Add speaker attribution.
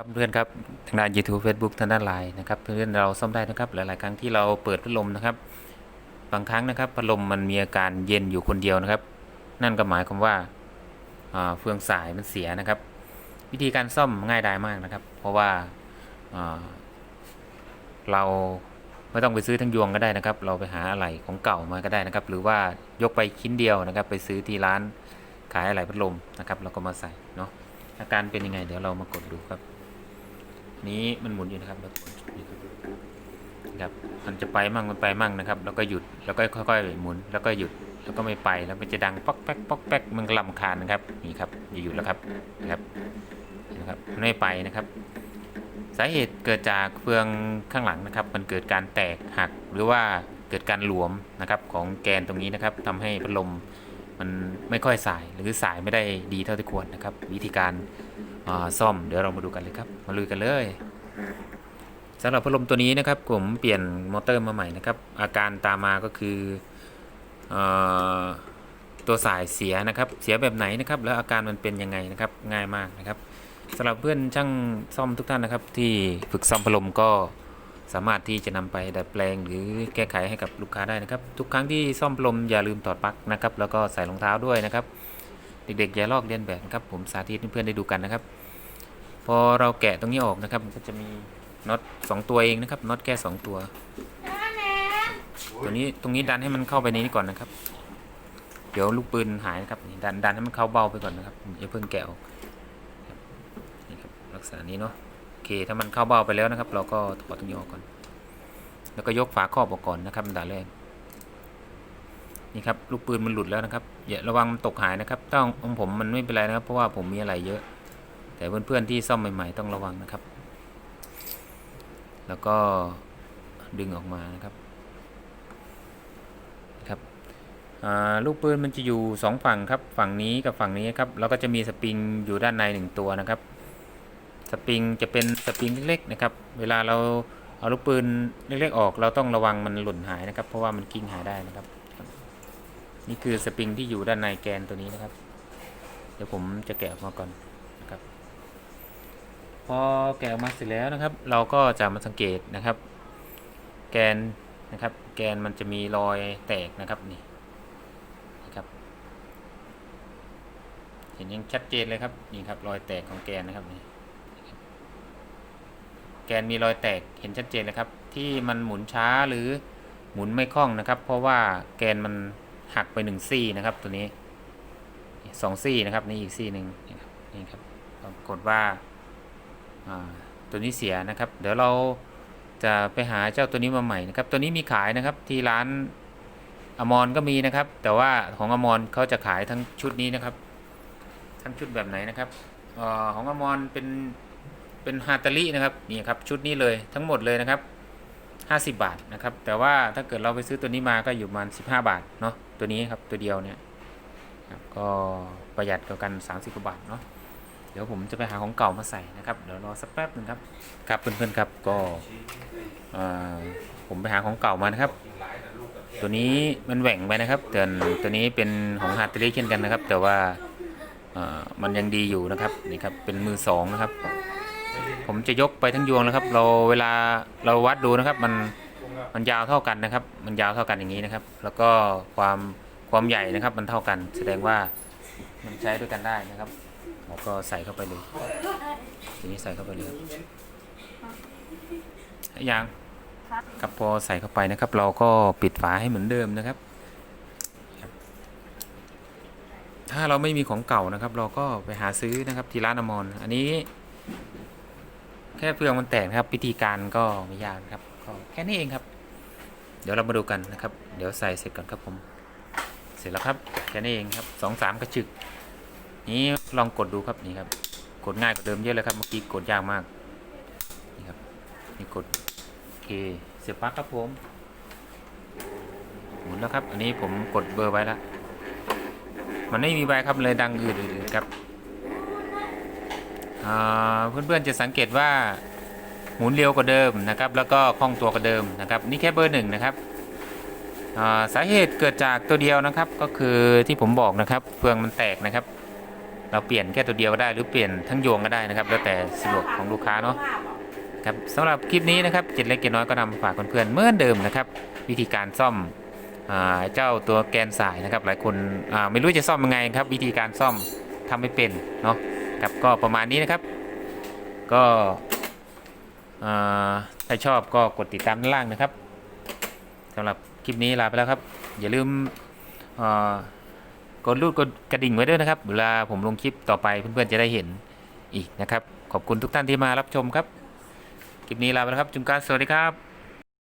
Speaker 1: ครับเพื่อนครับทางด้าน YouTube Facebook ทางด้านไลน์นะครับเพื่อนเราซ่อมได้นะครับหลาย ๆ ครั้งที่เราเปิดพัดลมนะครับ บางครั้งนะครับพัดลมมันมีอาการเย็นอยู่คนเดียวนะครับ นั่นก็หมายความว่าเฟืองสายมันเสียนะครับ วิธีการซ่อมง่ายดายมากนะครับ เพราะว่าอ่าเราไม่ต้องไปซื้อทั้งยวงก็ได้นะครับ เราไปหาอะไหล่ของเก่ามาก็ได้นะครับ หรือว่ายกไปชิ้นเดียวนะครับ ไปซื้อที่ร้านขายอะไหล่พัดลมนะครับแล้วก็มาใส่เนาะอาการเป็นยังไง เดี๋ยวเรามากดดูครับ นี้มันหมุนอยู่นะครับแล้วกดครับมันจะไปมั่งมันไปมั่งนะครับ แล้วก็หยุดแล้วก็ค่อยๆหมุนแล้วก็หยุดแล้วก็ไม่ไปแล้วมันจะดังป๊อกแป๊กป๊อกแป๊กมันลำคาญนะครับนี่ครับอย่าหยุดแล้วครับนะครับนะครับไม่ไปนะครับ สาเหตุเกิดจากเฟืองข้างหลังนะครับ มันเกิดการแตกหักหรือว่าเกิดการหลวมนะครับของแกนตรงนี้นะครับทำให้พัดลมมันไม่ค่อยสายหรือสายไม่ได้ดีเท่าที่ควรนะครับ วิธีการ ซ่อมเดี๋ยวเรามาดูกันเลยครับ มาลุยกันเลยสำหรับพัดลมตัวนี้นะครับผมเปลี่ยนมอเตอร์มาใหม่นะครับ อาการตามมาก็คืออตัวสายเสียนะครับ เสียแบบไหนนะครับ แล้วอาการมันเป็นยังไงนะครับง่ายมากนะครับสำหรับเพื่อนช่างซ่อมทุกท่านนะครับ ที่ฝึกซ่อมพัดลมก็สามารถที่จะนำไปดัดแปลงหรือแก้ไขให้กับลูกค้าได้นะครับ ทุกครั้งที่ซ่อมพัดลมอย่าลืมถอดปลั๊กนะครับ แล้วก็ใส่รองเท้าด้วยนะครับ เด็กๆอย่าลอกเลียนแบบนะครับผมสาธิตให้เพื่อนๆได้ดูกันนะครับ พอเราแกะตรงนี้ออกนะครับมันก็จะมีน็อตสองตัวเองนะครับน็อตแค่สองตัว ตัวนี้ตรงนี้ดันให้มันเข้าไปในนี้ก่อนนะครับ เดี๋ยวลูกปืนหายนะครับดันดันให้มันเข้าเบ้าไปก่อนนะครับอย่าเพิ่งแกะออกนี่ครับลักษณะนี้เนาะโอเคถ้ามันเข้าเบ้าไปแล้วนะครับ เราก็ถอดตรงนี้ออกก่อน แล้วก็ยกฝาครอบออกก่อนนะครับอันดับแรก นี่ครับลูกปืนมันหลุดแล้วนะครับอย่าระวังมันตกหายนะครับต้องของผมมันไม่เป็นไรนะครับ เพราะว่าผมมีอะไรเยอะ แต่เพื่อนๆที่ซ่อมใหม่ ๆ ต้องระวังนะครับ แล้วก็ดึงออกมานะครับครับลูกปืนมันจะอยู่สองฝั่งครับ ฝั่งนี้กับฝั่งนี้ครับแล้วก็จะมีสปริงอยู่ด้านในหนึ่งตัวนะครับ สปริงจะเป็นสปริงเล็กๆนะครับ เวลาเราเอาลูกปืนเล็กๆออก เราต้องระวังมันหล่นหายนะครับ เพราะว่ามันกิ้งหายได้นะครับ นี่คือสปริงที่อยู่ด้านในแกนตัวนี้นะครับ เดี๋ยวผมจะแกะออกมาก่อนนะครับ พอแกะออกมาเสร็จแล้วนะครับ เราก็จะมาสังเกตนะครับ แกนนะครับ แกนมันจะมีรอยแตกนะครับนี่นะครับเห็นยังชัดเจนเลยครับนี่ครับรอยแตกของแกนนะครับนี่แกนมีรอยแตกเห็นชัดเจนเลยครับ ที่มันหมุนช้าหรือหมุนไม่คล่องนะครับ เพราะว่าแกนมัน หักไปหนึ่งซี่นะครับ ตัวนี้สองซี่นะครับนี่อีกซี่หนึ่งนี่ครับปรากฏว่าตัวนี้เสียนะครับ เดี๋ยวเราจะไปหาเจ้าตัวนี้มาใหม่นะครับ ตัวนี้มีขายนะครับที่ร้านอมรก็มีนะครับ แต่ว่าของอมรเขาจะขายทั้งชุดนี้นะครับ ทั้งชุดแบบไหนนะครับออของอมรเป็นเป็นฮาตาลินะครับนี่ครับชุดนี้เลยทั้งหมดเลยนะครับ 50 บาทนะครับ แต่ว่าถ้าเกิดเราไปซื้อตัวนี้มาก็อยู่ประมาณ 15 บาทเนาะ ตัวนี้ครับตัวเดียวเนี่ยครับก็ประหยัดกว่ากัน 30กว่าบาทเนาะเดี๋ยวผมจะไปหาของเก่ามาใส่นะครับเดี๋ยวรอสักแป๊บหนึ่งครับครับเพื่อนๆครับก็ผมไปหาของเก่ามานะครับ ตัวนี้มันแหว่งไปนะครับแต่ตัวนี้เป็นของฮาร์ดเทเช่นกันนะครับ แต่ว่ามันยังดีอยู่นะครับนี่ครับเป็นมือสองนะครับ ผมจะยกไปทั้งยวงแล้วครับ เราเวลาเราวัดดูนะครับมัน มันยาวเท่ากันนะครับ มันยาวเท่ากันอย่างนี้นะครับ แล้วก็ความความใหญ่นะครับ มันเท่ากัน แสดงว่ามันใช้ด้วยกันได้นะครับแล้วก็ใส่เข้าไปเลยทีนี้ใส่เข้าไปเลยครับยังครับพอใส่เข้าไปนะครับ เราก็ปิดฝาให้เหมือนเดิมนะครับ ถ้าเราไม่มีของเก่านะครับ เราก็ไปหาซื้อนะครับที่ร้านอมรอันนี้ แค่เฟืองมันแตกครับวิธีการก็ไม่ยากครับ แค่นี้เองครับ เดี๋ยวเรามาดูกันนะครับ เดี๋ยวใส่เสร็จก่อนครับผม เสร็จแล้วครับแค่นี้เองครับสองสามกระชึก นี้ลองกดดูครับนี่ครับ กดง่ายกว่าเดิมเยอะเลยครับเมื่อกี้กดยากมาก นี่ครับ นี่กดโอเค เสียบปลั๊กครับผม หมุนแล้วครับ อันนี้ผมกดเบอร์ไว้แล้ว มันไม่มีใบครับเลยดังอืดๆครับเพื่อนๆจะสังเกตว่า หมุนเร็วกว่าเดิมนะครับ แล้วก็คล่องตัวกว่าเดิมนะครับ นี่แค่เบอร์หนึ่งนะครับสาเหตุเกิดจากตัวเดียวนะครับ ก็คือที่ผมบอกนะครับเฟืองมันแตกนะครับ เราเปลี่ยนแค่ตัวเดียวก็ได้หรือเปลี่ยนทั้งโยงก็ได้นะครับ แล้วแต่สะดวกของลูกค้าเนาะครับสำหรับคลิปนี้นะครับเจ็ดเล็กเจ็ดน้อยก็นำมาฝากเพื่อนๆเหมือนเดิมนะครับ วิธีการซ่อมเจ้าตัวแกนสายนะครับ หลายคนไม่รู้จะซ่อมยังไงครับ วิธีการซ่อมทำไม่เป็นเนาะครับก็ประมาณนี้นะครับ ก็ ถ้าชอบก็กดติดตามด้านล่างนะครับสำหรับคลิปนี้ลาไปแล้วครับ อย่าลืมกดรูดกดกระดิ่งไว้ด้วยนะครับ เวลาผมลงคลิปต่อไปเพื่อนๆจะได้เห็นอีกนะครับ ขอบคุณทุกท่านที่มารับชมครับ คลิปนี้ลาไปแล้วครับ จุงการสวัสดีครับ